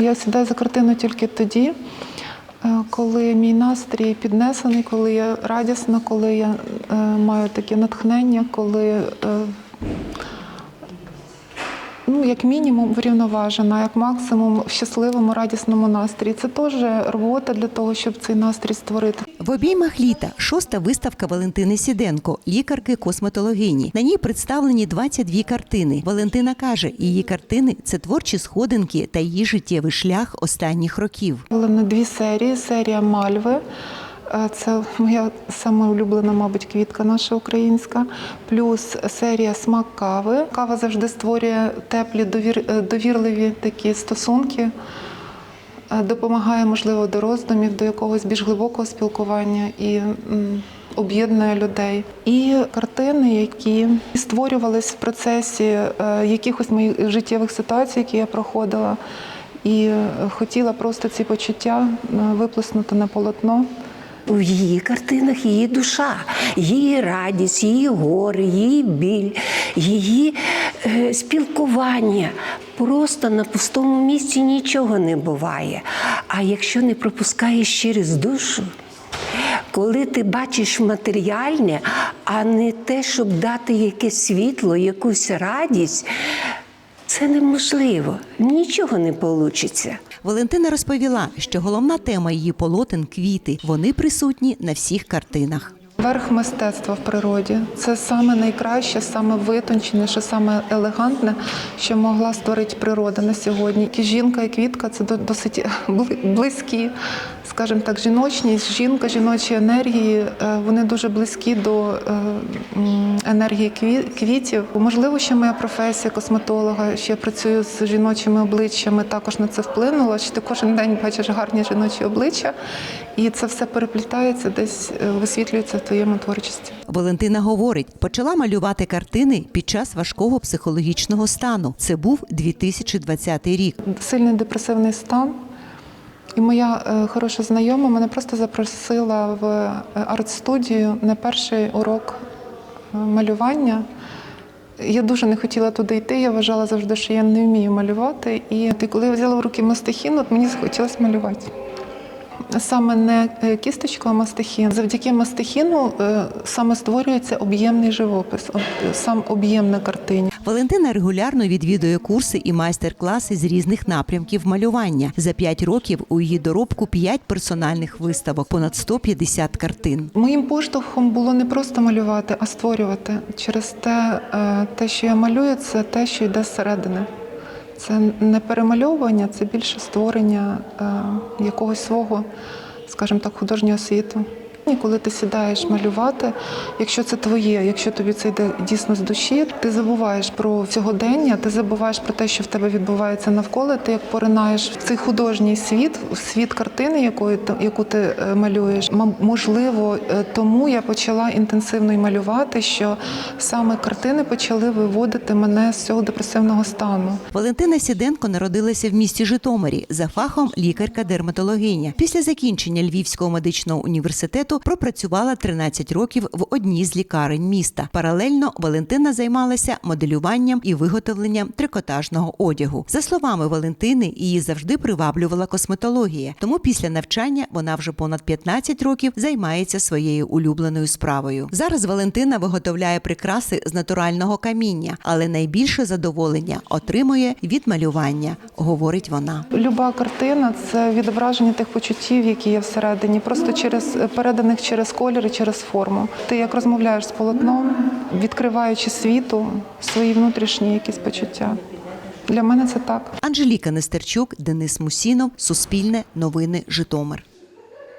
Я сідаю за картину тільки тоді, е, коли мій настрій піднесений, коли я радісна, коли я е, маю таке натхнення, коли е, ну, як мінімум врівноважена, як максимум в щасливому, радісному настрій. Це теж робота для того, щоб цей настрій створити. В обіймах літа шоста виставка Валентини Сіденко, лікарки косметологині. На ній представлені 22 картини. Валентина каже, її картини це творчі сходинки та її життєвий шлях останніх років. Були на дві серії. Серія Мальви. Це моя саме улюблена, мабуть, квітка наша українська. Плюс серія Смак кави. Кава завжди створює теплі, довір, е, довірливі такі стосунки, е, допомагає, можливо, до роздумів, до якогось більш глибокого спілкування і об'єднує людей. І картини, які створювались в процесі е, якихось моїх життєвих ситуацій, які я проходила. І хотіла просто ці почуття виплеснути на полотно. В її картинах її душа, її радість, її гори, її біль, її е, спілкування. Просто на пустому місці нічого не буває. А якщо не пропускаєш через душу, коли ти бачиш матеріальне, а не те, щоб дати якесь світло, якусь радість, це неможливо. Нічого не вийде. Валентина розповіла, що головна тема її полотен квіти. Вони присутні на всіх картинах. Верх мистецтва в природі це саме найкраще, саме витонченіше, саме елегантне, що могла створити природа на сьогодні. І жінка і квітка це до- досить близькі, скажімо так, жіночність, жінка, жіночі енергії. е, Вони дуже близькі до е, енергії квітів. Можливо, що моя професія косметолога, що я працюю з жіночими обличчями, також на це вплинуло. Що ти кожен день бачиш гарні жіночі обличчя, і це все переплітається, десь е, висвітлюється в твоєму творчості. Валентина говорить, почала малювати картини під час важкого психологічного стану. Це був 2020 рік. Сильний депресивний стан. І моя е, хороша знайома мене просто запросила в е, арт-студію на перший урок е, малювання. Я дуже не хотіла туди йти. Я вважала завжди, що я не вмію малювати. І коли я взяла в руки мастихін, от мені захотілося малювати. Саме не е, кісточку, а мастихін. Завдяки мастихіну е, саме створюється об'ємний живопис, сам об'єм на картині. Валентина регулярно відвідує курси і майстер-класи з різних напрямків малювання. За п'ять років у її доробку п'ять персональних виставок, понад 150 картин. Моїм поштовхом було не просто малювати, а створювати. Через те, е, те, що я малюю, це те, що йде зсередини. Це не перемальовування, це більше створення е, якогось свого, скажімо так, художнього світу. І коли ти сідаєш малювати, якщо це твоє, якщо тобі це йде дійсно з душі, ти забуваєш про сьогодення, ти забуваєш про те, що в тебе відбувається навколо. Ти як поринаєш в цей художній світ, в світ картини, якої яку ти е, малюєш. Можливо, е, тому я почала інтенсивно й малювати, що саме картини почали виводити мене з цього депресивного стану. Валентина Сіденко народилася в місті Житомирі за фахом лікарка-дерматологиня. Після закінчення Львівського медичного університету пропрацювала 13 років в одній з лікарень міста. Паралельно Валентина займалася моделюванням і виготовленням трикотажного одягу. За словами Валентини, її завжди приваблювала косметологія. Тому після навчання вона вже понад 15 років займається своєю улюбленою справою. Зараз Валентина виготовляє прикраси з натурального каміння, але найбільше задоволення отримує від малювання, говорить вона. Люба картина це відображення тих почуттів, які є всередині, просто через переданих через колір і через форму. Ти як розмовляєш з полотном, відкриваючи світу свої внутрішні якісь почуття. Для мене це так. Анжеліка Нестерчук, Денис Мусінов, Суспільне, Новини, Житомир.